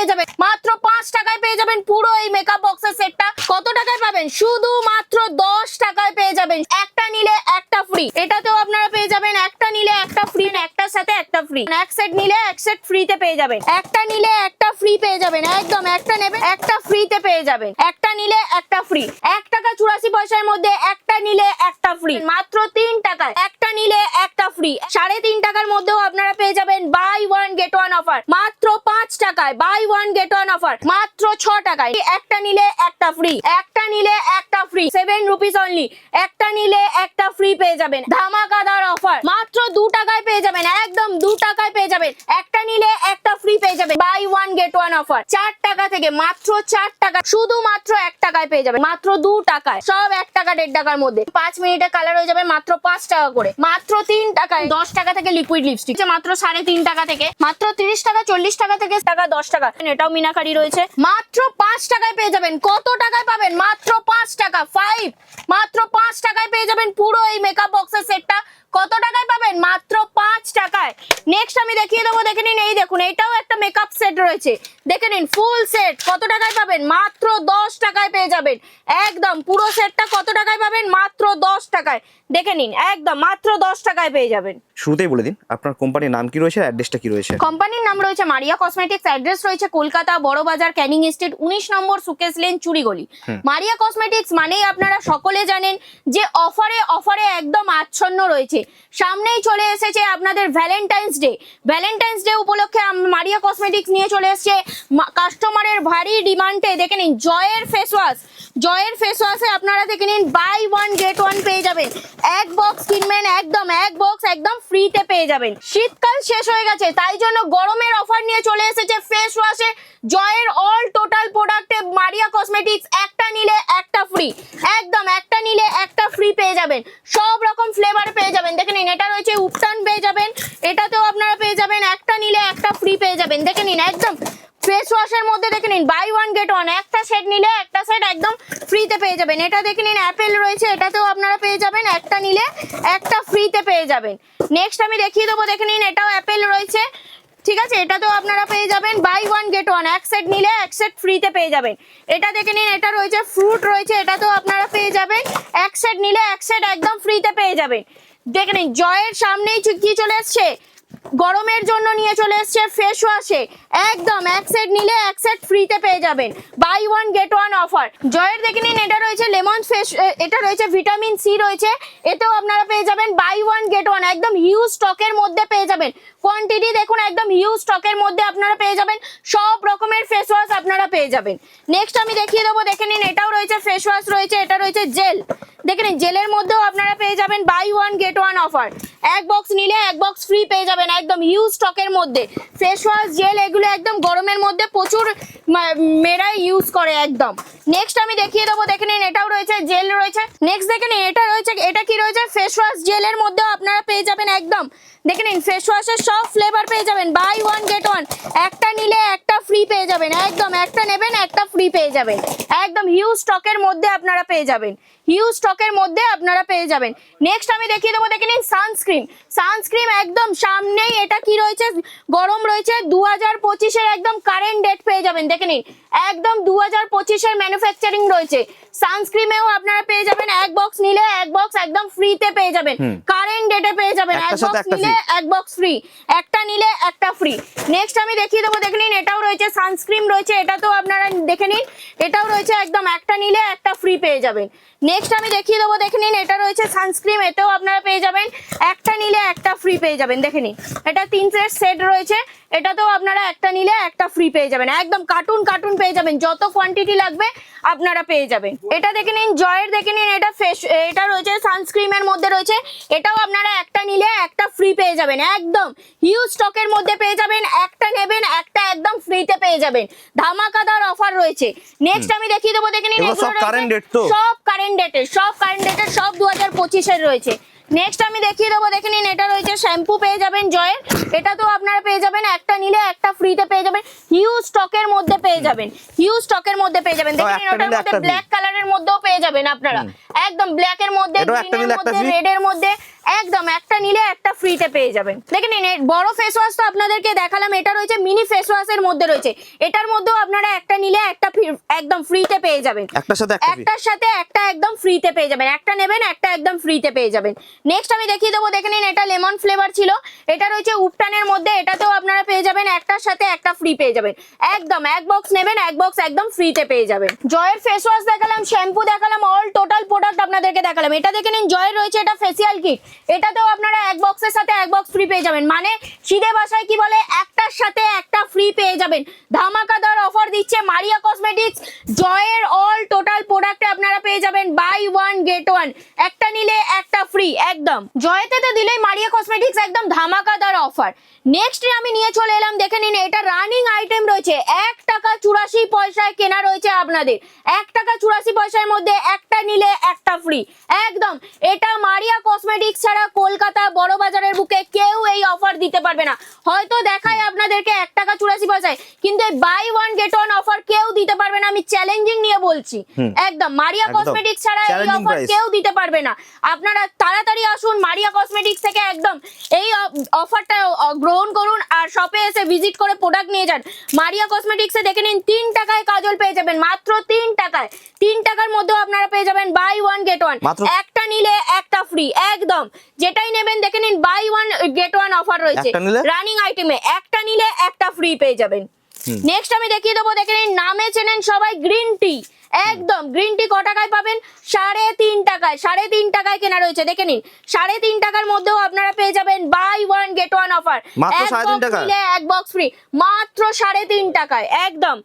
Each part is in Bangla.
পেয়ে যাবেন। মাত্র পাঁচ টাকায় পেয়ে যাবেন পুরো এই মেকআপ বক্সের সেটটা কত টাকায় পাবেন? শুধু মাত্র দশ টাকায় পেয়ে যাবেন। একটা নিলে একটা ফ্রি এটাতেও আপনারা পেয়ে যাবেন একটা নিলে একটা ফ্রি একটার সাথে একটা ফ্রি এক সেট নিলে এক সেট ফ্রিতে পেয়ে যাবেন। একটা নিলে একটা ফ্রি পেয়ে যাবেন। একদম, একটা নেবেন, একটা ফ্রিতে পেয়ে যাবেন। একটা নিলে একটা ফ্রি এক টাকা চুরাশি পয়সার মধ্যে একটা নিলে একটা ফ্রি মাত্র তিন টাকায় একটা নিলে একটা ফ্রি সাড়ে তিন টাকার মধ্যেও আপনারা পেয়ে যাবেন buy one get one offer মাত্র পাঁচ টাকায় buy one get one offer মাত্র ছ টাকায় একটা নিলে একটা ফ্রি একটা নিলে একটা ফ্রি সেভেন রুপিস অনলি একটা নিলে একটা ফ্রি পেয়ে যাবেন। ধামাকাদার অফার মাত্র দু টাকায় পেয়ে যাবেন। একদম দু টাকায় পেয়ে যাবেন। একটা নিলে একটা ফ্রি পেয়ে যাবেন। Buy one get one offer চার টাকা থেকে মাত্র চার টাকা, শুধুমাত্র এক টাকায় পেয়ে যাবেন। মাত্র দু টাকায়। সব এক টাকা, দেড় টাকার মধ্যে। পাঁচ মিনিটে কালার হয়ে যাবে মাত্র পাঁচ টাকা করে। মাত্র তিন টাকায় দশ টাকা থেকে লিকুইড লিপস্টিক মাত্র সাড়ে তিন টাকা থেকে। মাত্র তিরিশ টাকা, চল্লিশ টাকা থেকে টাকা, দশ টাকা। এটাও মিনাকারি রয়েছে। মাত্র পাঁচ টাকায় পেয়ে যাবেন। কত টাকায় পাবেন? মাত্র পাঁচ টাকা। ফাইভ মাত্র পাঁচ টাকায় পেয়ে যাবেন পুরো এই মেকআপ বক্সের সেটটা কত টাকায় পাবেন? মাত্র পাঁচ টাকায়। নেক্সট আমি দেখিয়ে দেবো দেখে নিন। এই দেখুন এটাও একটা মেকআপ সেট রয়েছে। দেখে নিন ফুল সেট কত টাকায় পাবেন? মাত্র দশ টাকায় পেয়ে যাবেন। একদম পুরো সেটটা কত টাকায় পাবেন? মাত্র দশ টাকায়। দেখে নিন একদম মাত্র দশ টাকায় পেয়ে যাবেন। শুরুতেই বলে দিন আপনার কোম্পানির নাম কি রয়েছে অ্যাড্রেসটা কি রয়েছে? কোম্পানির নাম রয়েছে মারিয়া কসমেটিক্স অ্যাড্রেস রয়েছে কলকাতা বড় বাজার ক্যানিং এস্টেট উনিশ নম্বর সুকেশ লেন চুরিগলি মারিয়া কসমেটিক্স মানেই আপনারা সকলে জানেন যে অফারে অফারে একদম আচ্ছন্ন রয়েছে। সামনেই চলে এসেছে আপনাদের ভ্যালেন্টাইন্স ডে ভ্যালেন্টাইন্স ডে উপলক্ষে মারিয়া কসমেটিক্স নিয়ে চলে এসেছে। কাস্টমারের ভারী ডিমান্ডে দেখে নিন, জয়ের ফেস ওয়াশ জয়ের ফেস ওয়াশে আপনারা দেখে নিন বাই ওয়ান গেট ওয়ান পেয়ে যাবেন। এক বক্স কিনবেন, একদম এক বক্স একদম ফ্রিতে পেয়ে যাবেন। শীতকাল শেষ হয়ে গেছে, তাই জন্য গরমের অফার নিয়ে চলে এসেছে ফেস ওয়াশে জয়ের অল টোটাল প্রোডাক্টে মারিয়া কসমেটিক্স একটা নিলে একটা ফ্রি একদম একটা নিলে একটা ফ্রি পেয়ে যাবেন। সব রকম ফ্লেভার পেয়ে যাবেন। দেখে নিন এটা রয়েছে উপটান পেয়ে যাবেন এটাতেও আপনারা পেয়ে যাবেন একটা নিলে একটা ফ্রি পেয়ে যাবেন দেখে নিন একদম ফেস ওয়াশের মধ্যে দেখে নিন বাই ওয়ান গেট ওয়ান একটা সেট নিলে একটা সেট একদম ফ্রিতে পেয়ে যাবেন এটা দেখে নিন অ্যাপেল রয়েছে এটাতেও আপনারা পেয়ে যাবেন একটা নিলে একটা ফ্রিতে পেয়ে যাবেন নেক্সট আমি দেখিয়ে দেবো দেখে নিন এটাও অ্যাপেল রয়েছে ঠিক আছে এটাতেও আপনারা পেয়ে যাবেন বাই ওয়ান গেট ওয়ান এক সেট নিলে এক সেট ফ্রিতে পেয়ে যাবেন এটা দেখে নিন এটা রয়েছে ফ্রুট রয়েছে এটাতেও আপনারা পেয়ে যাবেন এক সেট নিলে এক সেট একদম ফ্রিতে পেয়ে যাবেন দেখে নিন জয়ের সামনেই কি চলে এসছে গরমের জন্য নিয়ে চলে এসছে ফেস ওয়াশে একদম এক সেট নিলে এক সেট ফ্রিতে পেয়ে যাবেন। Buy one get one offer জয়ের দেখে নিন, এটা রয়েছে লেমন ফেস এটা রয়েছে ভিটামিন সি রয়েছে। এতেও আপনারা পেয়ে যাবেন বাই ওয়ান গেট ওয়ান একদম হিউজ স্টকের মধ্যে পেয়ে যাবেন। কোয়ান্টিটি দেখুন, একদম হিউজ স্টকের মধ্যে আপনারা পেয়ে যাবেন। সব রকমের ফেস ওয়াশ আপনারা পেয়ে যাবেন। নেক্সট আমি দেখিয়ে দেবো, দেখে নিন, এটাও রয়েছে ফেস ওয়াশ রয়েছে, এটা রয়েছে জেল দেখে নিন জেলের মধ্যেও আপনারা পেয়ে যাবেন buy one get one offer এক বক্স নিলে এক বক্স ফ্রি পেয়ে যাবেন। একদম হিউজ স্টকের মধ্যে। ফেস ওয়াশ জেল এগুলো একদম গরমের মধ্যে প্রচুর, মা- মেয়েরাই ইউজ করে একদম। নেক্সট আমি দেখিয়ে দেবো, দেখে নিন, এটাও রয়েছে জেল রয়েছে। নেক্সট দেখে নিন, এটা রয়েছে, এটা কি রয়েছে? ফেস ওয়াশ জেলের মধ্যেও আপনারা পেয়ে যাবেন একদম। দেখে নিন ফেস ওয়াশের সব ফ্লেভার পেয়ে যাবেন। বাই ওয়ান গেট ওয়ান একটা নিলে একটা ফ্রি পেয়ে যাবেন, একদম। একটা নেবেন, একটা ফ্রি পেয়ে যাবেন। একদম হিউজ স্টকের মধ্যে আপনারা পেয়ে যাবেন। হিউজ স্টকের মধ্যে আপনারা পেয়ে যাবেন। নেক্সট আমি দেখিয়ে দেবো, দেখে নিন সানস্ক্রিন সানস্ক্রিন একদম সামনেই এটা কি রয়েছে? গরম রয়েছে দু হাজার পঁচিশের একদম কারেন্ট ডেট পেয়ে যাবেন দেখে নিন। একদম দু হাজার পঁচিশের ম্যানুফ্যাকচারিং রয়েছে। সানস্ক্রিমেও আপনারা পেয়ে যাবেন এক বক্স নিলে এক বক্স একদম ফ্রিতে পেয়ে যাবেন। কারেন্ট ডেটে পেয়ে যাবেন এক বক্স নিলে এক বক্স ফ্রি একটা নিলে একটা ফ্রি নেক্সট আমি দেখিয়ে দেবো দেখে নিন এটাও রয়েছে সানস্ক্রিন রয়েছে এটাতেও আপনারা দেখে নিন এটাও রয়েছে একদম একটা নিলে একটা ফ্রি পেয়ে যাবেন। নেক্সট আমি দেখিয়ে দেবো দেখে নিন এটা রয়েছে সানস্ক্রিন এতেও আপনারা পেয়ে যাবেন একটা নিলে একটা ফ্রি পেয়ে যাবেন দেখে নিন। এটা তিন সেট সেট রয়েছে। এটাতেও আপনারা একটা নিলে একটা ফ্রি পেয়ে যাবেন। একদম কার্টুন কার্টুন পেয়ে যাবেন। যত কোয়ান্টিটি লাগবে আপনারা পেয়ে যাবেন। এটা দেখে নিন জয়ের দেখে নিন এটা ফেস এটা রয়েছে সানস্ক্রিনের মধ্যে রয়েছে। এটাও আপনারা একটা নিলে একটা ফ্রি পেয়ে যাবেন একদম হিউজ স্টকের মধ্যে পেয়ে যাবেন। একটা নেবেন একটা একদম ফ্রিতে পেয়ে যাবেন। ধামাকাদার অফার রয়েছে। নেক্সট আমি দেখিয়ে দেবো দেখে নিন সব date তো? সব কারেন্ট ডেটের সব কারেন্ট ডেটের সব দু হাজার পঁচিশের রয়েছে। নেক্সট আমি দেখিয়ে দেবো দেখে নিন এটা রয়েছে শ্যাম্পু পেয়ে যাবেন জয়ের। এটা তো আপনারা পেয়ে যাবেন একটা নিলে একটা ফ্রিতে পেয়ে যাবেন। হিউজ স্টকের মধ্যে পেয়ে যাবেন। হিউজ স্টকের মধ্যে পেয়ে যাবেন। দেখে নিন ওটার মধ্যে ব্ল্যাক কালারের মধ্যেও পেয়ে যাবেন আপনারা। একদম ব্ল্যাক এর মধ্যে গ্রিন একটা মধ্যে রেড এর মধ্যে। একদম একটা নিলে একটা ফ্রিতে পেয়ে যাবেন। দেখে নিন বড় ফেস ওয়াশ তো আপনাদেরকে দেখালাম এটা রয়েছে মিনি ফেস ওয়াশের মধ্যে রয়েছে। এটার মধ্যেও আপনারা একটা নিলে একটা একদম ফ্রিতে পেয়ে যাবেন। একটার সাথে একটা একটার সাথে একটা একদম ফ্রিতে পেয়ে যাবেন। একটা নেবেন একটা একদম ফ্রিতে পেয়ে যাবেন। নেক্সট আমি দেখিয়ে দেবো দেখে নিন এটা লেমন ফ্লেভার ছিল। এটা রয়েছে উপটানের মধ্যে এটাতেও আপনারা পেয়ে যাবেন একটার সাথে একটা ফ্রি পেয়ে যাবেন। একদম এক বক্স নেবেন এক বক্স একদম ফ্রিতে পেয়ে যাবেন। জয়ের ফেস ওয়াশ দেখালাম শ্যাম্পু দেখালাম অল টোটাল প্রোডাক্ট আপনাদেরকে দেখালাম। এটা দেখে নিন জয়ের রয়েছে এটা ফেসিয়াল কিট এটাতেও আপনারা এক বক্সের সাথে এক বক্স ফ্রি পেয়ে যাবেন। মানে সিধে বাসায় কি বলে, একটার সাথে একটা ফ্রি পেয়ে যাবেন। ধামাকাদার অফার দিচ্ছে মারিয়া কসমেটিক্স জয়ের অল টোটাল প্রোডাক্টে আপনারা পেয়ে যাবেন বাই ওয়ান গেট ওয়ান একটা নিলে একটা ফ্রি একদম। জয়েতে তো দিলেই মারিয়া কসমেটিক্স একদম ধামাকাদার অফার নেক্সট আমি নিয়ে চলে এলাম, দেখে নিন, এটা রানিং আইটেম রয়েছে। এক টাকা চুরাশি পয়সায় কেনা রয়েছে আপনাদের। এক টাকা চুরাশি পয়সার মধ্যে একটা নিলে একটা ফ্রি একদম, এটা মারিয়া কসমেটিক্স ছাড়া কলকাতা বড় বাজারের বুকে কেউ এই অফার দিতে পারবে না। হয়তো দেখায় আপনাদেরকে এক টাকা চুরাশি পয়সায় কিন্তু এই buy one get one offer কেউ দিতে পারবে না। আমি চ্যালেঞ্জিং নিয়ে বলছি। একদম মারিয়া একদম। কসমেটিক্স ছাড়া এই অফার কেউ দিতে পারবে না। আপনারা তাড়াতাড়ি আসুন মারিয়া কসমেটিক্স থেকে একদম। এই অফারটা গ্রহণ করুন আর শপে এসে ভিজিট করে প্রোডাক্ট নিয়ে যান। মারিয়া কসমেটিক্সে দেখে নিন তিন টাকায় কাজল পেয়ে যাবেন। মাত্র তিন টাকায়। তিন টাকার মধ্যেও আপনারা পেয়ে যাবেন বাই ওয়ান গেট ওয়ান একটা নিলে একটা ফ্রি একদম। যেটাই নেবেন দেখে নিন buy one get one offer রয়েছে। রানিং আইটেমে একটা নিলে একটা ফ্রি পেয়ে যাবেন। নেক্সট আমি দেখিয়ে দেবো দেখে নিন নামে চেনেন সবাই গ্রিন টি একদম। গ্রিন টি ক টাকায় পাবেন? সাড়ে তিন টাকায়। সাড়ে তিন টাকায় কেনা রয়েছে। দেখে নিন। সাড়ে তিন টাকার মধ্যেও আপনারা পেয়ে যাবেন buy one get one offer? এক বক্স ফ্রি মাত্র সাড়ে তিন টাকায়। একদম।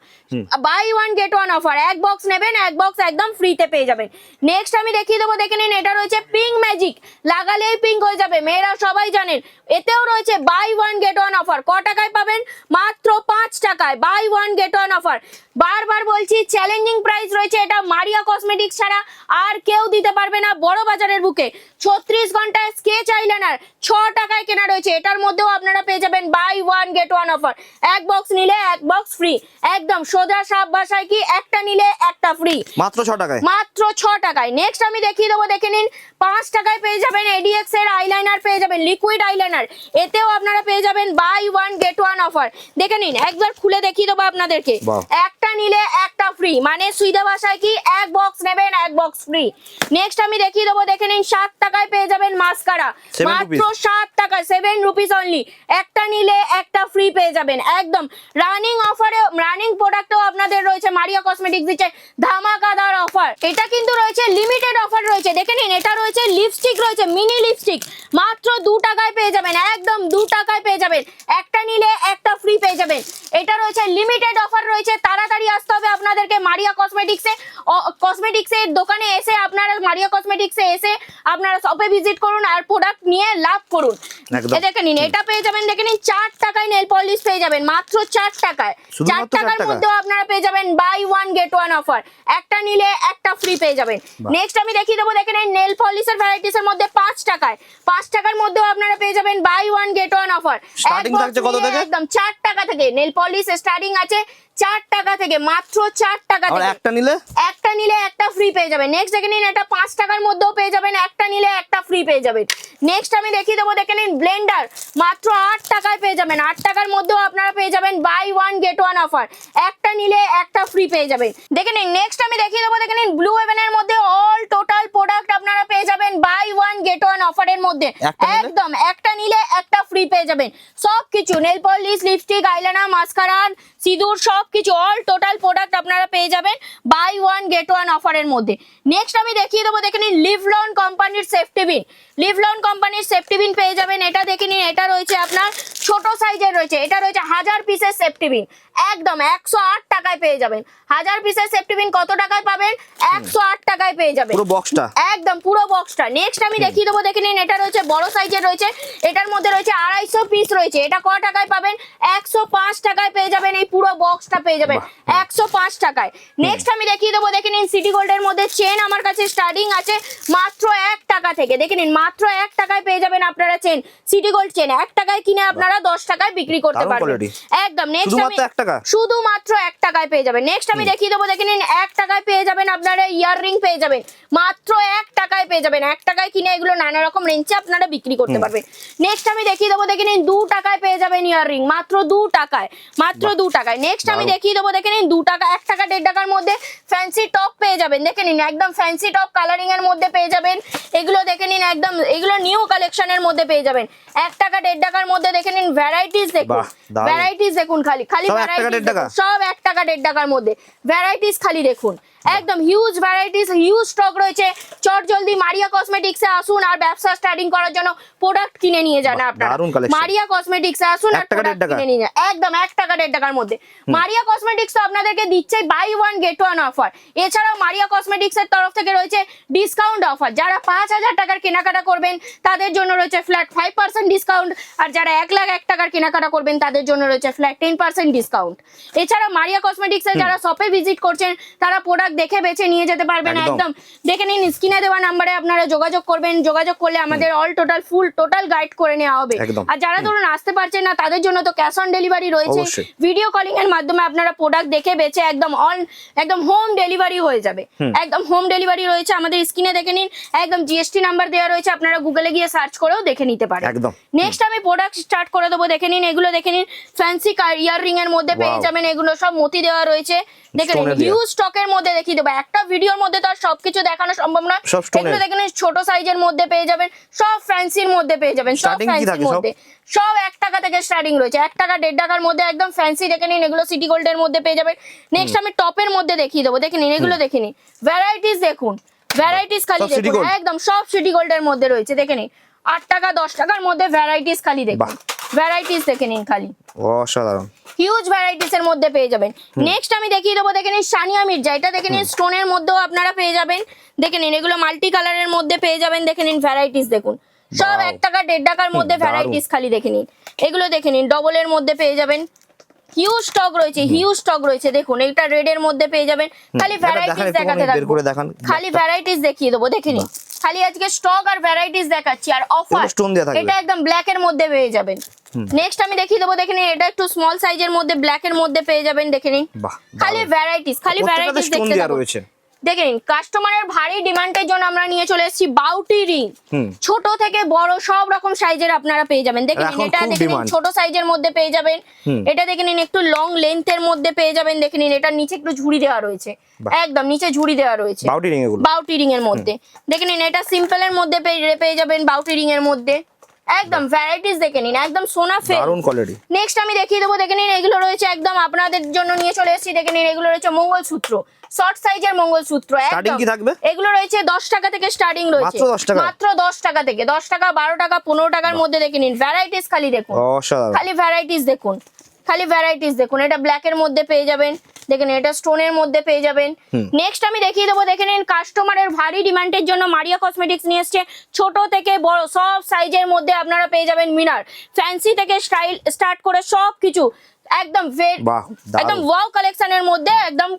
Buy one get one offer এক বক্স নেবেন এক বক্স একদম ফ্রিতে পেয়ে যাবেন। নেক্সট আমি দেখিয়ে দেবো দেখে নিন এটা রয়েছে পিঙ্ক ম্যাজিক লাগালেই পিঙ্ক হয়ে যাবে। মেয়েরা সবাই জানেন। এতেও রয়েছে buy one get one offer ক টাকায় পাবেন? মাত্র পাঁচ টাকায়। Buy one get one offer বারবার বলছি চ্যালেঞ্জিং প্রাইস রয়েছে এটা মারিয়া কসমেটিক্স ছাড়া আর কেউ দিতে পারবে না বড় বাজারের বুকে। ছত্রিশ ঘন্টায় স্কেচ আইলাইনার ছ টাকায় কেনা রয়েছে। এটার মধ্যেও আপনারা পেয়ে যাবেন buy one get one offer এক বক্স নিলে এক বক্স ফ্রি একদম সোজা সাপ ভাষায় কি একটা নিলে একটা ফ্রি মাত্র ছ টাকায়? মাত্র ছ টাকায়। নেক্সট আমি দেখিয়ে দেবো দেখে নিন। পাঁচ টাকায় পেয়ে যাবেন এডিএক্স এর আইলাইনার পেয়ে যাবেন লিকুইড আইলাইনার এতেও আপনারা পেয়ে যাবেন buy one get one offer দেখে নিন একবার খুলে দেখিয়ে দেবো আপনাদেরকে। একটা নিলে একটা ফ্রি মানে সুইদা ভাষায় কি এক বক্স নেবেন এক বক্স ফ্রি নেক্সট আমি দেখিয়ে দেবো দেখে নিন সাত টাকায় পেয়ে যাবেন মাস্কারা মাত্র সাত টাকা সেভেন রুপিস অনলি একটা নিলে একটা ফ্রি পেয়ে যাবেন একদম। রানিং অফারে রানিং প্রোডাক্টও আপনাদের রয়েছে মারিয়া কসমেটিক্স দিচ্ছে ধামাকাদার অফার এটা কিন্তু রয়েছে লিমিটেড অফার রয়েছে। দেখে নিন এটা রয়েছে লিপস্টিক রয়েছে মিনি লিপস্টিক মাত্র দু টাকায় পেয়ে যাবেন একদম দু টাকায় পেয়ে যাবেন। একটা নিলে একটা ফ্রি পেয়ে যাবেন। এটা রয়েছে লিমিটেড অফার রয়েছে। তাড়াতাড়ি আসতে হবে আপনাদেরকে মারিয়া কসমেটিক্সে কসমেটিক্সের দোকানে এসে আপনারা মারিয়া কসমেটিক্সে এসে আপনারা শপে ভিজিট করুন আর প্রোডাক্ট নিয়ে লাভ করুন। দেখে নিন এটা পেয়ে যাবেন দেখে নিন চার টাকায় নেল পলিশ পেয়ে যাবেন মাত্র চার টাকায়। চার টাকার টাকা? মধ্যেও আপনারা পেয়ে যাবেন buy one get one offer একটা নিলে একটা ফ্রি পেয়ে যাবেন। নেক্সট আমি দেখিয়ে দেবো দেখে নিন নেল পলিশের ভ্যারাইটিস এর মধ্যে পাঁচ টাকায়। পাঁচ টাকার মধ্যেও আপনারা পেয়ে যাবেন buy one get one offer? একদম চার টাকা থেকে। নেল পলিশ স্টার্টিং আছে চার টাকা থেকে মাত্র চার টাকা থেকে। একটা নিলে? একটা নিলে একটা ফ্রি পেয়ে যাবেন। নেক্সট দেখে নিন এটা পাঁচ টাকার মধ্যেও পেয়ে যাবেন একটা নিলে একটা ফ্রি পেয়ে যাবেন। নেক্সট আমি দেখিয়ে দেবো দেখে নিন ব্লেন্ডার মাত্র আট টাকায় পেয়ে যাবেন। আট টাকার মধ্যেও আপনারা পেয়ে যাবেন buy one get one offer একটা নিলে একটা ফ্রি পেয়ে যাবেন। দেখে নিন নেক্সট আমি দেখিয়ে দেবো দেখে নিন ব্লু এর মধ্যে অল টোটাল প্রোডাক্ট আপনারা পেয়ে যাবেন বাই ওয়ান গেট ওয়ান অফারের মধ্যে। একদম একটা নিলে একটা ফ্রি পেয়ে যাবেন। সব কিছু nail polish lipstick eyeliner mascara সিঁদুর সব কিছু অল টোটাল প্রোডাক্ট আপনারা পেয়ে যাবেন বাই ওয়ান গেট ওয়ান অফারের মধ্যে। নেক্সট আমি দেখিয়ে দেবো, দেখে নিন লিভলন কোম্পানির সেফটি বিন লিভলন কোম্পানির সেফটি বিন পেয়ে যাবেন। এটা দেখে নিন, এটা রয়েছে আপনার ছোট সাইজের রয়েছে। এটা রয়েছে হাজার পিসের সেফটি বিন একদম একশো আট টাকায় পেয়ে যাবেন। হাজার পিসের সেফটি বিন কত টাকায় পাবেন? একশো আট টাকায় পেয়ে যাবেন। পুরো বক্সটা একদম পুরো বক্সটা নেক্সট আমি দেখিয়ে দেবো দেখে নিন এটা রয়েছে বড় সাইজের রয়েছে। এটার মধ্যে রয়েছে আড়াইশো পিস রয়েছে। এটা ক টাকায় পাবেন? একশো পাঁচ টাকায় পেয়ে যাবেন। এই পুরো বক্সটা পেয়ে যাবেন। একশো পাঁচ টাকায়। নেক্সট আমি দেখিয়ে দেবো দেখে নিন সিটি গোল্ডের মধ্যে চেন আমার কাছে স্টার্টিং আছে মাত্র এক টাকা থেকে। দেখে নিন মাত্র এক টাকায় পেয়ে যাবেন আপনারা চেন সিটি গোল্ড চেন এক টাকায় কিনে আপনারা দশ টাকায় বিক্রি করতে পারবেন। একদম নেক্সট আমি টাকা? শুধুমাত্র এক টাকায় পেয়ে যাবেন। নেক্সট আমি দেখিয়ে দেবো দেখে নিন এক টাকায় পেয়ে যাবেন আপনারা ইয়ার রিং পেয়ে যাবেন। মাত্র এক টাকায় পেয়ে যাবেন। এক টাকায় কিনে এগুলো নানা রকম রেঞ্জে আপনারা বিক্রি করতে পারবেন। নেক্সট আমি দেখিয়ে দেবো দেখে নিন দু টাকায় পেয়ে যাবেন ইয়ার রিং মাত্র দু টাকায় মাত্র দু টাকায়। নেক্সট আমি দেখিয়ে দেবো দেখে নিন দু টাকা এক টাকা দেড় টাকার মধ্যে ফ্যান্সি টপ পেয়ে যাবেন। দেখে নিন একদম ফ্যান্সি টপ কালারিং এর মধ্যে পেয়ে যাবেন। এগুলো দেখে নিন একদম এগুলো নিউ কালেকশনের মধ্যে পেয়ে যাবেন। এক টাকা দেড় টাকার মধ্যে দেখে নিন ভ্যারাইটিস দেখুন। ভ্যারাইটিস দেখুন খালি খালি টাকা, দেড় টাকা? সব এক টাকা দেড় টাকার মধ্যে ভ্যারাইটিস খালি দেখুন একদম হিউজ ভ্যারাইটিস হিউজ স্টক রয়েছে। চট জলদি মারিয়া কসমেটিক্সে আসুন আর ব্যবসা স্টার্টিং করার জন্য প্রোডাক্ট কিনে নিয়ে যান আপনারা। মারিয়া কসমেটিক্সে আসুন আর প্রোডাক্ট? কিনে নিয়ে যান। একদম এক টাকা দেড় টাকার মধ্যে। মারিয়া কসমেটিক্স তো আপনাদেরকে দিচ্ছে buy one get one offer এছাড়াও মারিয়া কসমেটিক্স এর তরফ থেকে রয়েছে ডিসকাউন্ট অফার যারা পাঁচ হাজার টাকার কেনাকাটা করবেন তাদের জন্য রয়েছে ফ্ল্যাট ফাইভ পার্সেন্ট ডিসকাউন্ট আর যারা এক লাখ এক টাকার কেনাকাটা করবেন তাদের জন্য রয়েছে ফ্ল্যাট টেন পার্সেন্ট ডিসকাউন্ট এছাড়া মারিয়া কসমেটিক্স যারা শপে ভিজিট করছেন তারা প্রোডাক্ট দেখে বেছে নিয়ে যেতে পারবেন একদম। দেখে নিন স্ক্রিনে দেওয়া নাম্বারে আপনারা যোগাযোগ করবেন যোগাযোগ করলে আমাদের all total full total guide করে নেওয়া হবে। আর যারা ধরুন আসতে পারছেন না তাদের জন্য তো ক্যাশ অন ডেলিভারি রয়েছে। ভিডিও কলিং এর মাধ্যমে আপনারা প্রোডাক্ট দেখে বেছে একদম অন একদম হোম ডেলিভারি হয়ে যাবে। একদম হোম ডেলিভারি রয়েছে আমাদের স্ক্রিনে দেখে নিন। একদম জিএসটি নাম্বার দেওয়া রয়েছে আপনারা গুগলে গিয়ে সার্চ করেও দেখে নিতে পারেন। একদম। নেক্সট আমি প্রোডাক্ট স্টার্ট করে দেবো দেখে নিন এগুলো দেখে নিন। ফ্যান্সি ইয়ার রিং এর মধ্যে পেয়ে যাবেন এগুলো সব মতি দেওয়া রয়েছে। দেখে নিন। হিউজ স্টকের মধ্যে দেখিয়ে দেবো। একটা ভিডিওর মধ্যে তো আর সবকিছু দেখানো সম্ভব না সব stone এগুলো এর। দেখে নিন ছোট সাইজের মধ্যে পেয়ে যাবেন সব ফ্যান্সির মধ্যে পেয়ে যাবেন সব ফ্যান্সির মধ্যে। সব এক টাকা থেকে স্টার্টিং রয়েছে। এক টাকা দেড় টাকার মধ্যে একদম ফ্যান্সি দেখে নিন এগুলো সিটি গোল্ডের মধ্যে পেয়ে যাবেন। নেক্সট আমি টপের মধ্যে দেখিয়ে দেবো। দেখে নিন এগুলো দেখে নিন। ভ্যারাইটিস দেখুন। ভ্যারাইটিস খালি দেখুন। একদম সব সিটি গোল্ডের মধ্যে রয়েছে দেখে নিন। আট টাকা দশ টাকার মধ্যে ভ্যারাইটিস খালি দেখুন। ভ্যারাইটিস দেখে নিন খালি। অসাধারণ। হিউজ ভ্যারাইটিস এর মধ্যে পেয়ে যাবেন। নেক্সট আমি দেখিয়ে দেবো দেখে নিন সানিয়া মির্জা। এটা দেখে নিন স্টোনের মধ্যেও আপনারা পেয়ে যাবেন। দেখে নিন এগুলো মাল্টি কালারের মধ্যে পেয়ে যাবেন। দেখে নিন ভ্যারাইটিস দেখুন। সব এক টাকা দেড় টাকার মধ্যে ভ্যারাইটিস খালি দেখে নিন। এগুলো দেখে নিন ডবলের মধ্যে পেয়ে যাবেন। হিউজ স্টক রয়েছে হিউজ স্টক রয়েছে। দেখুন এটা রেড এর মধ্যে পেয়ে যাবেন। খালি ভ্যারাইটিস দেখাতে থাকব খালি ভ্যারাইটিস দেখিয়ে দেবো দেখে নিন। খালি আজকে স্টক আর ভ্যারাইটিস দেখাচ্ছি আর অফার স্টোন দেয়া থাকবে। এটা একদম ব্ল্যাক এর মধ্যে পেয়ে যাবেন। নেক্সট আমি দেখিয়ে দেবো দেখে নিন এটা একটু স্মল সাইজের মধ্যে ব্ল্যাক এর মধ্যে পেয়ে যাবেন দেখে নিন। খালি ভ্যারাইটিস খালি ভ্যারাইটিস দেখতে রয়েছে। দেখে নিন কাস্টমারের ভারী ডিমান্ডের জন্য আমরা নিয়ে চলে এসেছি বাউটি রিং ছোট থেকে বড় সব রকম সাইজের আপনারা পেয়ে যাবেন। দেখে নিন এটা দেখে নিন ছোট সাইজের মধ্যে পেয়ে যাবেন। এটা দেখে নিন একটু লং লেন্থের মধ্যে পেয়ে যাবেন। দেখে নিন এটা নিচে একটু ঝুড়ি দেওয়া রয়েছে। একদম নিচে ঝুড়ি দেওয়া রয়েছে। বাউটি রিং এগুলো। বাউটি রিং এর মধ্যে। দেখে নিন এটা সিম্পল এর মধ্যে পেয়ে পেয়ে যাবেন বাউটি রিং এর মধ্যে। একদম ভ্যারাইটিস দেখে নিন একদম সোনা ফেল কোয়ালিটি নেক্সট আমি দেখিয়ে দেবো দেখে নিন এগুলো রয়েছে একদম আপনাদের জন্য নিয়ে চলে এসেছি। দেখে নিন এগুলো রয়েছে মঙ্গলসূত্র। শর্ট সাইজের মঙ্গলসূত্র একদম। কি থাকবে? এগুলো রয়েছে দশ টাকা থেকে স্টার্টিং রয়েছে। মাত্র 10 টাকা? মাত্র দশ টাকা থেকে। দশ টাকা বারো টাকা পনেরো টাকার মধ্যে দেখে নিন। ভ্যারাইটিস খালি দেখুন। অসাধারণ। খালি ভ্যারাইটিস দেখুন। খালি ভ্যারাইটিস দেখুন। এটা ব্ল্যাক এর মধ্যে পেয়ে যাবেন। দেখেন এটা স্টোনের মধ্যে পেয়ে যাবেন। নেক্সট আমি দেখিয়ে দেবো দেখে নিন কাস্টমারের ভারী ডিমান্ডের জন্য মারিয়া কসমেটিক্স নিয়ে এসছে। ছোট থেকে বড় সব সাইজের মধ্যে আপনারা পেয়ে যাবেন মিনার ফ্যান্সি থেকে স্টাইল স্টার্ট করে সব কিছু একদম। একদম ওয়াও কালেকশনের মধ্যে একদম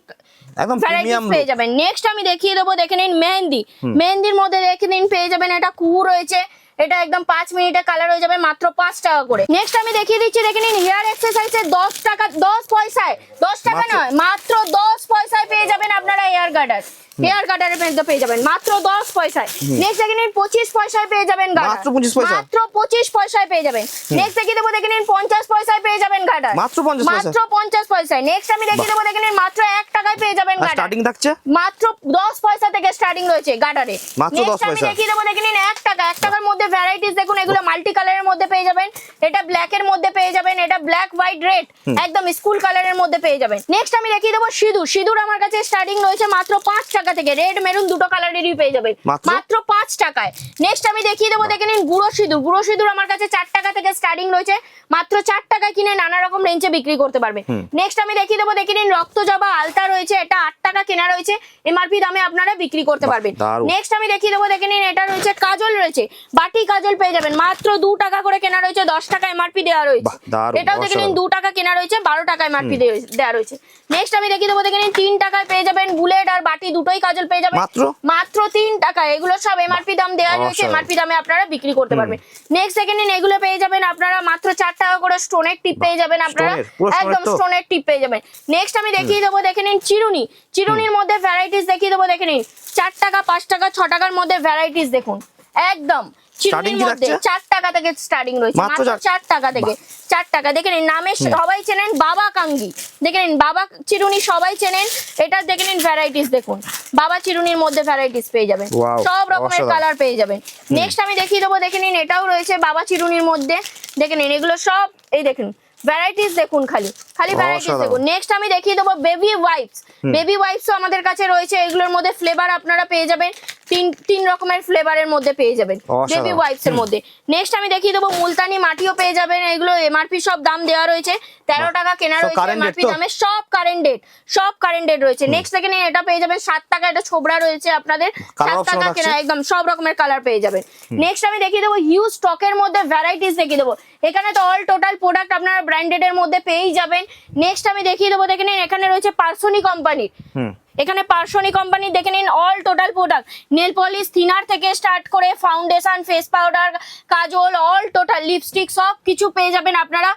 একদম প্রিমিয়াম পেয়ে যাবেন। নেক্সট আমি দেখিয়ে দেবো দেখে নিন মেহেন্দি মেহেন্দির মধ্যে দেখে নিন পেয়ে যাবেন। এটা কু রয়েছে। এটা একদম পাঁচ মিনিটে কালার হয়ে যাবে মাত্র পাঁচ টাকা করে। নেক্সট আমি দেখিয়ে দিচ্ছি দেখে নিন হেয়ার এক্সারসাইজে দশ টাকা দশ পয়সায় দশ টাকা নয় মাত্র দশ পয়সায় পেয়ে যাবেন আপনারা হেয়ার কাটার হেয়ার কাটারের মধ্যে পেয়ে যাবেন মাত্র দশ পয়সায়। নেক্সট দেখে নিন পঁচিশ পয়সায় পেয়ে যাবেন মাত্র 25 পয়সা? মাত্র পঁচিশ পয়সায় পেয়ে যাবেন। নেক্সট দেখিয়ে দেবো দেখে নিন পঞ্চাশ পয়সায় পেয়ে যাবেন গাডার মাত্র 50 মাত্র পঞ্চাশ পয়সায়। নেক্সট আমি দেখিয়ে দেবো দেখে নিন মাত্র এক টাকায় পেয়ে যাবেন স্টার্টিং থাকছে? মাত্র দশ পয়সা থেকে স্টার্টিং রয়েছে গাটারে মাত্র 10 আমি পয়সা। দেখিয়ে দেবো দেখে নিন এক টাকা। এক টাকার মধ্যে ভ্যারাইটিস দেখুন এগুলো মাল্টি কালারের মধ্যে পেয়ে যাবেন। এটা ব্ল্যাক এর মধ্যে পেয়ে যাবেন এটা ব্ল্যাক হোয়াইট রেড একদম স্কুল কালারের মধ্যে পেয়ে যাবেন। নেক্সট আমি দেখিয়ে দেবো সিঁদুর। সিঁদুর আমার কাছে স্টার্টিং রয়েছে মাত্র পাঁচ টাকা থেকে। রেড মেরুন দুটো কালারেরই পেয়ে যাবেন। মাত্র? পাঁচ টাকায়। নেক্সট আমি দেখিয়ে দেবো দেখে নিন গুঁড়ো সিঁদুর। গুঁড়ো সিঁদুর আমার কাছে চার টাকা থেকে স্টার্টিং রয়েছে। মাত্র চার টাকায় কিনে নানা রকম রেঞ্জে বিক্রি করতে পারবে। নেক্সট আমি দেখিয়ে দেবো দেখে নিন রক্ত জবা আলতা রয়েছে এটা আট টাকা কেনা রয়েছে। এমআরপি দামে আপনারা বিক্রি করতে পারবেন। নেক্সট আমি দেখিয়ে দেবো দেখে নিন এটা রয়েছে কাজল রয়েছে। বাটি কাজল পেয়ে যাবেন। মাত্র দু টাকা করে কেনা রয়েছে দশ টাকা এমআরপি দেওয়া রয়েছে। এটাও দেখে নিন দু টাকা কেনা রয়েছে বারো টাকা এমআরপি দেওয়া রয়েছে নেক্সট আমি দেখিয়ে দেবো দেখে নিন তিন টাকায় পেয়ে যাবেন বুলেট আর বাটি দুটোই কাজল পেয়ে যাবেন। মাত্র? তিন টাকা এগুলো সব এমআরপি দাম দেওয়া রয়েছে। এমআরপি দামে আপনারা বিক্রি করতে পারবেন। নেক্সট দেখে নিন এগুলো পেয়ে যাবেন আপনারা মাত্র চার টাকা করে স্টোনের টিপ পেয়ে যাবেন আপনারা। একদম স্টোনের টিপ পেয়ে যাবেন। নেক্সট আমি দেখিয়ে দেবো দেখে নিন চিরুনি। চিরুনির মধ্যে ভ্যারাইটিস দেখিয়ে দেবো দেখে নিন। চার টাকা পাঁচ টাকা ছ টাকার মধ্যে ভ্যারাইটিস দেখুন। একদম চিরুনির মধ্যে। চার টাকা থেকে স্টার্টিং রয়েছে। মাত্র চার- চার টাকা থেকে। চার টাকা। দেখে নিন নামে সবাই চেনেন বাবা কাঙ্গি। দেখে নিন বাবা চিরুনি সবাই চেনেন। এটা দেখে নিন ভ্যারাইটিস দেখুন। বাবা চিরুনির মধ্যে ভ্যারাইটিস পেয়ে যাবেন। সব রকমের কালার পেয়ে যাবেন। নেক্সট আমি দেখিয়ে দেবো দেখে নিন এটাও রয়েছে বাবা চিরুনির মধ্যে। দেখে নিন এগুলো সব এই দেখুন ভ্যারাইটিস দেখুন খালি। খালি ভ্যারাইটিস দেখুন। নেক্সট আমি দেখিয়ে দেবো বেবি ওয়াইপস বেবি ওয়াইপসও আমাদের কাছে রয়েছে। এগুলোর মধ্যে ফ্লেভার আপনারা পেয়ে যাবেন। তিন তিন রকমের ফ্লেভারের মধ্যে পেয়ে যাবেন। বেবি ওয়াইপস এর মধ্যে। নেক্সট আমি দেখিয়ে দেবো মুলতানি মাটিও পেয়ে যাবেন এগুলো এমআরপি সব দাম দেওয়া রয়েছে তেরো টাকা কেনা রয়েছে এমআরপি দামে সব কারেন্ট ডেট সব কারেন্ট ডেট রয়েছে। নেক্সট থেকে এটা পেয়ে যাবেন সাত টাকা এটা ছোবড়া রয়েছে আপনাদের সাত টাকা কেনা একদম সব রকমের কালার পেয়ে যাবেন। নেক্সট আমি দেখিয়ে দেবো হিউজ স্টকের মধ্যে ভ্যারাইটিস দেখিয়ে দেবো। এখানে তো অল টোটাল প্রোডাক্ট আপনারা ব্র্যান্ডেড এর মধ্যে পেয়েই যাবেন। নেক্সট আমি দেখিয়ে দেবো দেখে এখানে রয়েছে পার্সোনি কোম্পানির এখানে পার্সোনি কোম্পানি দেখে নিন all total product nail polish thinner থেকে স্টার্ট করে ফাউন্ডেশন ফেস পাউডার কাজল অল টোটাল লিপস্টিক সব কিছু পেয়ে যাবেন আপনারা।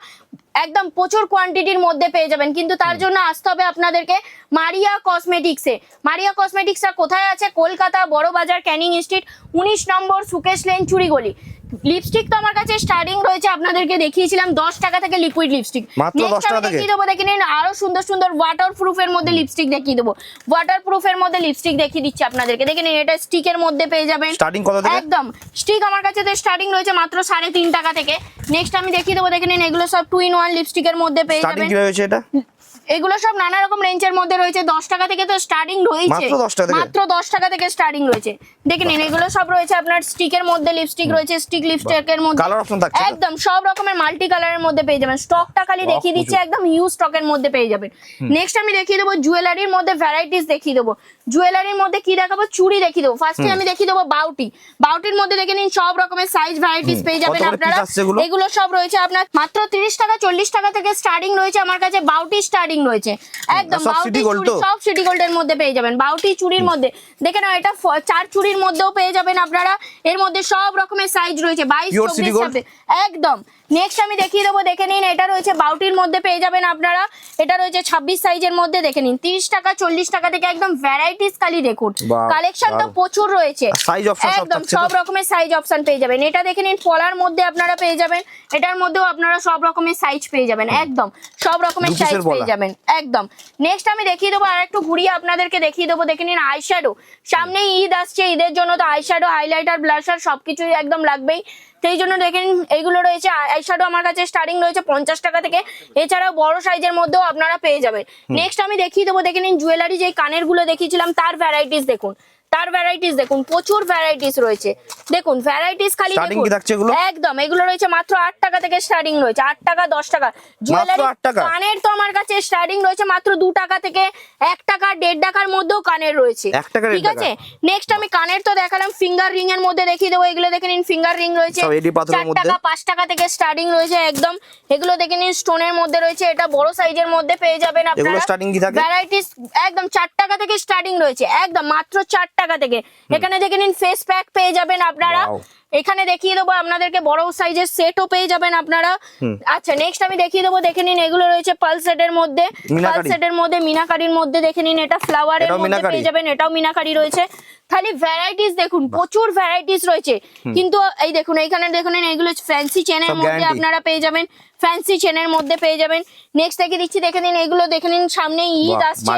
একদম প্রচুর কোয়ান্টিটির মধ্যে পেয়ে যাবেন। কিন্তু তার জন্য আসতে হবে আপনাদেরকে মারিয়া কসমেটিক্সে মারিয়া কসমেটিক্সটা কোথায় আছে? কলকাতা বড় বাজার ক্যানিং স্ট্রিট উনিশ নম্বর সুকেশ লেন চুরিগলি লিপস্টিক তো আমার কাছে স্টার্টিং রয়েছে আপনাদেরকে দেখিয়েছিলাম দশ টাকা থেকে লিকুইড লিপস্টিক মাত্র 10 টাকা থেকে? দেখিয়ে দেবো দেখে নিন আরও সুন্দর সুন্দর ওয়াটার প্রুফের মধ্যে লিপস্টিক দেখিয়ে দেবো। ওয়াটার প্রুফের মধ্যে লিপস্টিক দেখিয়ে দিচ্ছি আপনাদেরকে। দেখে নিন এটা স্টিকের মধ্যে পেয়ে যাবেন। Starting কত থেকে? একদম স্টিক আমার কাছে তো স্টার্টিং রয়েছে মাত্র সাড়ে তিন টাকা থেকে। নেক্সট আমি দেখিয়ে দেবো দেখে নিন এগুলো সব টু ইন ওয়ান লিপস্টিকের মধ্যে পেয়ে যাবেন। কি রয়েছে এটা? এগুলো সব নানা রকম রেঞ্জের মধ্যে রয়েছে দশ টাকা থেকে তো স্টার্টিং রয়েছে। মাত্র 10 মাত্র দশ টাকা থেকে স্টার্টিং রয়েছে। দেখে নিন এগুলো সব রয়েছে আপনার স্টিকের মধ্যে লিপস্টিক রয়েছে স্টিক লিপস্টিকের মধ্যে। কালার অপশন থাকছে একদম সব রকমের মাল্টি কালারের মধ্যে পেয়ে যাবেন। স্টকটা খালি দেখিয়ে দিচ্ছে। একদম হিউজ স্টকের মধ্যে পেয়ে যাবেন। নেক্সট আমি দেখিয়ে দেবো জুয়েলারির মধ্যে ভ্যারাইটিস দেখিয়ে দেবো। জুয়েলারির মধ্যে কি দেখাবো? চুড়ি দেখিয়ে দেবো। ফার্স্টে আমি দেখিয়ে দেবো বাউটি বাউটির মধ্যে দেখে নিন সব রকমের সাইজ ভ্যারাইটিস পেয়ে যাবেন আপনারা। এগুলো? সব রয়েছে আপনার মাত্র তিরিশ টাকা চল্লিশ টাকা থেকে স্টার্টিং রয়েছে। আমার কাছে বাউটি স্টার্টিং রয়েছে। একদম বাউটি চুড়ি? সব সিটি গোল্ডের মধ্যে পেয়ে যাবেন। বাউটি চুড়ির মধ্যে। দেখে নাও এটা চার মধ্যেও পেয়ে যাবেন আপনারা। এর মধ্যে সব রকমের সাইজ রয়েছে। বাইশ চব্বিশ একদম। নেক্সট আমি দেখিয়ে দেবো দেখে নিন এটা রয়েছে বাউটির মধ্যে পেয়ে যাবেন আপনারা। এটা রয়েছে ছাব্বিশ সাইজের মধ্যে দেখে নিন। তিরিশ টাকা চল্লিশ টাকা থেকে একদম ভ্যারাইটিস খালি দেখুন। কালেকশন তো প্রচুর রয়েছে। একদম সব রকমের সাইজ অপশন পেয়ে যাবেন। এটা দেখে নিন পলার মধ্যে আপনারা পেয়ে যাবেন। এটার মধ্যেও আপনারা সব রকমের সাইজ পেয়ে যাবেন। একদম সব রকমের সাইজ পেয়ে যাবেন। একদম। নেক্সট আমি দেখিয়ে দেবো আর একটু ঘুরিয়ে আপনাদেরকে দেখিয়ে দেবো। দেখে নিন আইশ্যাডো সামনে ঈদ আসছে ঈদের জন্য তো আইশ্যাডো হাইলাইটার ব্লাশার সবকিছুই একদম লাগবেই। সেই জন্য দেখেন এইগুলো রয়েছে আইশ্যাডো আমার কাছে স্টার্টিং রয়েছে পঞ্চাশ টাকা থেকে। এছাড়াও বড় সাইজের মধ্যেও আপনারা পেয়ে যাবেন। নেক্সট আমি দেখিয়ে দেবো দেখে নিন জুয়েলারি যে কানেরগুলো দেখিয়েছিলাম তার ভ্যারাইটিস দেখুন। তার ভ্যারাইটিস দেখুন প্রচুর ভ্যারাইটিস রয়েছে। দেখুন ভ্যারাইটিস খালি? একদম এগুলো রয়েছে মাত্র আট টাকা থেকে স্টার্টিং রয়েছে আট টাকা দশ টাকা। জুয়েলারি কানের তো আমার কাছে স্টার্টিং রয়েছে মাত্র দু টাকা থেকে এক টাকা দেড় টাকার মধ্যেও কানের রয়েছে। ঠিক আছে? নেক্সট আমি কানের তো দেখালাম ফিঙ্গার রিং এর মধ্যে দেখিয়ে দেবো এগুলো দেখে নিন ফিঙ্গার রিং রয়েছে। চার টাকা পাঁচ টাকা থেকে স্টার্টিং রয়েছে একদম। এগুলো দেখে নিন স্টোনের মধ্যে রয়েছে এটা বড় সাইজের মধ্যে পেয়ে যাবেন আপনারা? ভ্যারাইটিস একদম চার টাকা থেকে স্টার্টিং রয়েছে একদম মাত্র চার টাকা থেকে। এখানে দেখে নিন ফেস প্যাক পেয়ে যাবেন আপনারা। এখানে দেখিয়ে দেবো আপনাদেরকে বড় সাইজের সেটও পেয়ে যাবেন আপনারা। আচ্ছা নেক্সট আমি দেখিয়ে দেবো দেখে নিন এগুলো রয়েছে পাল সেটের মধ্যে। পাল। সেটের মধ্যে মিনাকারির মধ্যে দেখে নিন এটা ফ্লাওয়ারের মধ্যে পেয়ে যাবেন এটাও মিনাকারি রয়েছে। খালি ভ্যারাইটিস দেখুন প্রচুর ভ্যারাইটিস রয়েছে। কিন্তু এই দেখুন এইখানে দেখুন এগুলো ফ্যান্সি চেনের মধ্যে আপনারা পেয়ে যাবেন। ফ্যান্সি চেনের মধ্যে পেয়ে যাবেন। নেক্সট দেখে দিচ্ছি দেখে নিন এগুলো দেখে নিন সামনে ঈদ আসছে।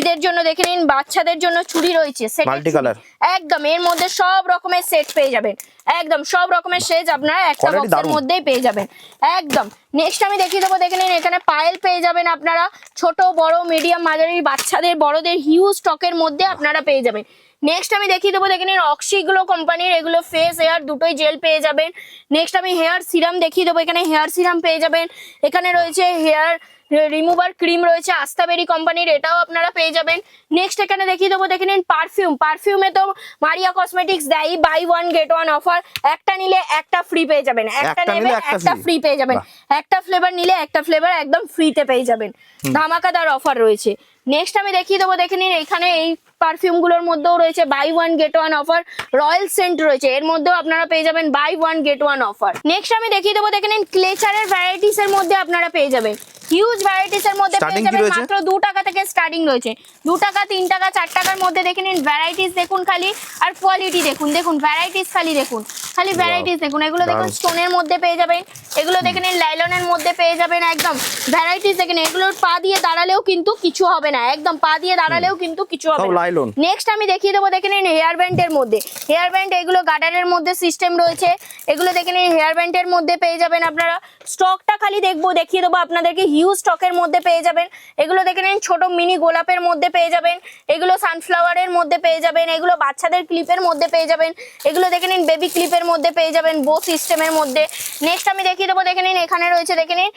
ঈদের জন্য দেখে নিন বাচ্চাদের জন্য চুড়ি রয়েছে। Multi colour। একদম এর মধ্যে সব রকমের সেট পেয়ে যাবেন। একদম সব রকমের সেজ আপনারা একটা বক্সের মধ্যেই পেয়ে যাবেন। একদম নেক্সট আমি দেখিয়ে দেবো দেখে নিন এখানে পায়েল পেয়ে যাবেন আপনারা। ছোট বড় মিডিয়াম মাঝারি বাচ্চাদের বড়দের হিউজ স্টকের মধ্যে আপনারা পেয়ে যাবেন। নেক্সট আমি দেখিয়ে দেবো দেখে নিন অক্সিগুলো কোম্পানির এগুলো ফেস হেয়ার দুটোই জেল পেয়ে যাবেন। নেক্সট আমি হেয়ার সিরাম দেখিয়ে দেবো এখানে হেয়ার সিরাম পেয়ে যাবেন। এখানে রয়েছে হেয়ার রিমুভার ক্রিম রয়েছে আস্তাবেরি কোম্পানির এটাও আপনারা পেয়ে যাবেন। নেক্সট এখানে দেখিয়ে দেবো দেখে নিন পারফিউম পারফিউমে তো মারিয়া কসমেটিক্স দেয় buy one get one offer একটা নিলে একটা ফ্রি পেয়ে যাবেন। একটা একটা নেবে নিলে একটা ফ্রি পেয়ে যাবেন। একটা ফ্লেভার নিলে একটা ফ্লেভার একদম ফ্রিতে পেয়ে যাবেন। ধামাকাদার অফার রয়েছে। নেক্সট আমি দেখিয়ে দেবো দেখে নিন এখানে এই পারফিউমগুলোর মধ্যেও রয়েছে buy one get one offer royal scent রয়েছে এর মধ্যেও আপনারা পেয়ে যাবেন buy one get one offer next আমি দেখিয়ে দেবো দেখে নিন ক্লেচারের ভ্যারাইটিস এর মধ্যে আপনারা পেয়ে যাবেন। হিউজ ভ্যারাইটিস এর মধ্যে পেয়ে যাবেন মাত্র দু টাকা থেকে স্টার্টিং রয়েছে। দু টাকা তিন টাকা চার টাকার মধ্যে দেখে নিন ভ্যারাইটিস দেখুন খালি আর কোয়ালিটি দেখুন দেখুন ভ্যারাইটিস খালি দেখুন। খালি ভ্যারাইটিস দেখুন এগুলো দেখুন। স্টোনের মধ্যে পেয়ে যাবেন এগুলো দেখেন লাইলনের মধ্যে পেয়ে যাবেন একদম ভ্যারাইটিস দেখে নিন এগুলোর পা দিয়ে দাঁড়ালেও কিন্তু কিছু হবে না একদম পা দিয়ে দাঁড়ালেও কিন্তু কিছু হবে না। নেক্সট আমি দেখিয়ে দেবো দেখেন হেয়ার ব্যান্ডের মধ্যে। হেয়ার ব্যান্ড এগুলো গার্ডারের মধ্যে সিস্টেম রয়েছে এগুলো দেখেন হেয়ার ব্যান্ডের মধ্যে পেয়ে যাবেন আপনারা। স্টকটা খালি দেখব দেখিয়ে দেবো আপনাদেরকে হিউজ স্টকের মধ্যে পেয়ে যাবেন। এগুলো দেখে নিন ছোট মিনি গোলাপের মধ্যে পেয়ে যাবেন। এগুলো সানফ্লাওয়ারের মধ্যে পেয়ে যাবেন এগুলো বাচ্চাদের ক্লিপের মধ্যে পেয়ে যাবেন। এগুলো দেখে নিন বেবি ক্লিপের মধ্যে পেয়ে যাবেন বো সিস্টেমের মধ্যে। নেক্সট আমি দেখিয়ে দেবো দেখে নিন এখানে রয়েছে দেখে নিন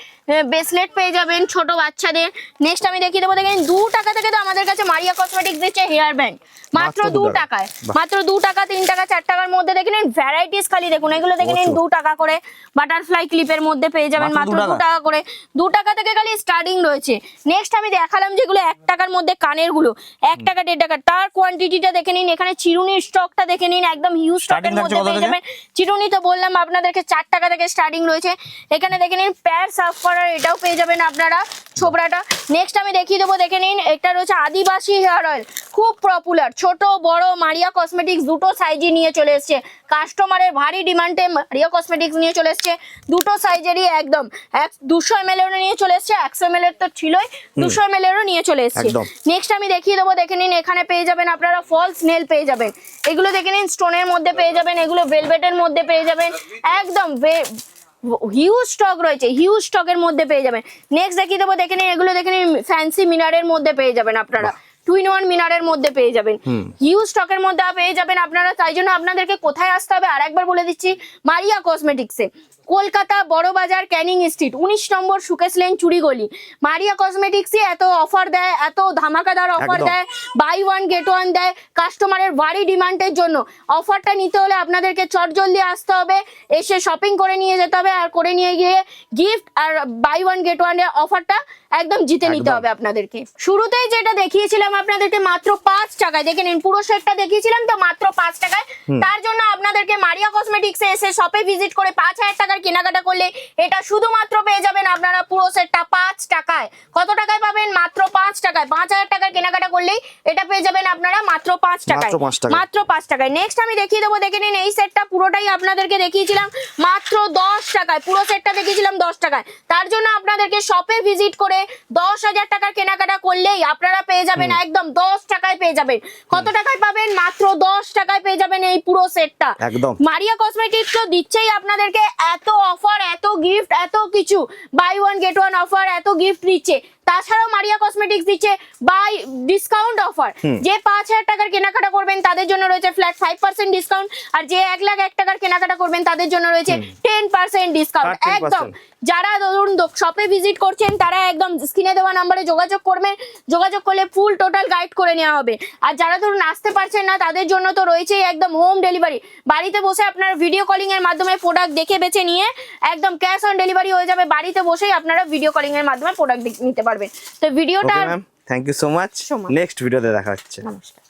ব্রেসলেট পেয়ে যাবেন ছোট বাচ্চাদের। নেক্সট আমি দেখিয়ে দেবো দেখে নিন দু টাকা থেকে তো আমাদের কাছে মারিয়া কসমেটিক্স দিচ্ছে হেয়ার ব্যান্ড মাত্র দু টাকায়। মাত্র দু টাকা তিন টাকা চার টাকার মধ্যে দেখে নিন ভ্যারাইটিস খালি দেখুন এগুলো দেখে নিন দু টাকা করে। বাটারফ্লাই ক্লিপের মধ্যে পেয়ে যাবেন মাত্র দু? টাকা। করে। দু টাকা থেকে খালি স্টার্টিং রয়েছে। নেক্সট আমি দেখালাম যেগুলো এক টাকার মধ্যে কানেরগুলো এক টাকা দেড় টাকা তার কোয়ান্টিটিটা দেখে নিন এখানে চিরুনির স্টকটা দেখে নিন একদম হিউজ স্টকের মধ্যে পেয়ে যাবেন। চিরুনি তো বললাম আপনাদেরকে চার টাকা থেকে স্টার্টিং রয়েছে। এখানে দেখে নিন প্যার সার্ভ করার এটাও পেয়ে যাবেন আপনারা ছোবরাটা নেক্সট আমি দেখিয়ে দেবো, দেখে নিন এটা রয়েছে আদিবাসী হেয়ার অয়েল খুব পপুলার ছোট, বড়, মারিয়া কসমেটিক্স দুটো সাইজই নিয়ে চলে এসছে। কাস্টমারের ভারী ডিমান্ডে মারিয়া কসমেটিক্স নিয়ে চলে এসছে। দুটো সাইজেরই একদম। এক দুশো এম এরও নিয়ে চলে এসছে একশো এম তো ছিলই। দুশো এম এরও নিয়ে চলে এসছে। নেক্সট আমি দেখিয়ে দেবো দেখে নিন এখানে পেয়ে যাবেন আপনারা ফলস নেল পেয়ে যাবেন। এগুলো দেখে নিন স্টোনের মধ্যে পেয়ে যাবেন এগুলো ভেলভেটের মধ্যে পেয়ে যাবেন। একদম হিউজ স্টক রয়েছে হিউজ স্টকের মধ্যে পেয়ে যাবেন। নেক্সট দেখিয়ে দেবো দেখে নিন এগুলো দেখে নিন ফ্যান্সি মিনারের মধ্যে পেয়ে যাবেন আপনারা। টু ইন ওয়ান মিনারের মধ্যে পেয়ে যাবেন। হিউজ স্টকের মধ্যে পেয়ে যাবেন আপনারা তাই জন্য আপনাদেরকে কোথায় আসতে হবে? আর একবার বলে দিচ্ছি মারিয়া কসমেটিক্সে কলকাতা বড় বাজার ক্যানিং স্ট্রিট উনিশ নম্বর সুকেশ লেন চুরিগলি মারিয়া কসমেটিক্সে এত অফার দেয় এত ধামাকাদার অফার দেয় বাই ওয়ান গেট ওয়ান দেয় কাস্টমারের ভারী ডিমান্ডের জন্য। অফারটা নিতে হলে আপনাদেরকে চটজলদি আসতে হবে এসে শপিং করে নিয়ে যেতে হবে আর করে নিয়ে গিয়ে গিফট আর বাই ওয়ান গেট ওয়ানের অফারটা একদম জিতে নিতে হবে আপনাদেরকে। শুরুতেই যেটা দেখিয়েছিলাম আপনাদেরকে মাত্র পাঁচ টাকায় দেখে নিন পুরো সেটটা দেখিয়েছিলাম তো মাত্র পাঁচ টাকায়। তার জন্য আপনাদেরকে মারিয়া কসমেটিক্সে এসে শপে ভিজিট করে পাঁচ হাজার টাকার কেনাকাটা করলে এটা শুধুমাত্র পেয়ে যাবেন আপনারা পুরো সেটটা পাঁচ টাকায়। কত টাকায় পাবেন? মাত্র পাঁচ টাকায়। পাঁচ হাজার টাকার কেনাকাটা করলেই এটা পেয়ে যাবেন আপনারা মাত্র পাঁচ টাকায়। মাত্র পাঁচ টাকায়। নেক্সট আমি দেখিয়ে দেবো দেখে নিন এই সেটটা পুরোটাই আপনাদেরকে দেখিয়েছিলাম মাত্র দশ টাকায়। পুরো সেটটা দেখিয়েছিলাম দশ টাকায়। তার জন্য আপনাদেরকে শপে ভিজিট করে দশ হাজার টাকার কেনাকাটা করলেই আপনারা পেয়ে যাবেন একদম দশ টাকায় পেয়ে যাবেন। কত টাকায় পাবেন? মাত্র দশ টাকায় পেয়ে যাবেন এই পুরো সেটটা একদম। মারিয়া কসমেটিক্স তো দিচ্ছেই আপনাদেরকে এত অফার এত গিফট এত কিছু। Buy one get one offer এত গিফট দিচ্ছে। তাছাড়াও মারিয়া কসমেটিক্স দিচ্ছে বাই ডিসকাউন্ট অফার যে পাঁচ হাজার টাকার কেনাকাটা করবেন তাদের জন্য রয়েছে ফ্ল্যাট ফাইভ পার্সেন্ট ডিসকাউন্ট আর যে এক লাখ এক টাকার কেনাকাটা করবেন তাদের জন্য রয়েছে টেন পার্সেন্ট ডিসকাউন্ট একদম। যারা ধরুন শপে ভিজিট করছেন তারা একদম স্ক্রিনে দেওয়া নাম্বারে যোগাযোগ করবেন। যোগাযোগ করলে ফুল টোটাল গাইড করে নেওয়া হবে। আর যারা ধরুন আসতে পারছেন না তাদের জন্য তো রয়েছেই একদম হোম ডেলিভারি। বাড়িতে বসে আপনার ভিডিও কলিং এর মাধ্যমে প্রোডাক্ট দেখে বেছে নিয়ে একদম ক্যাশ অন ডেলিভারি হয়ে যাবে। বাড়িতে বসেই আপনারা ভিডিও কলিং এর মাধ্যমে প্রোডাক্ট নিতে পারবেন। তো ভিডিওটা thank you so much next ভিডিওতে দেখা হচ্ছে। নমস্কার।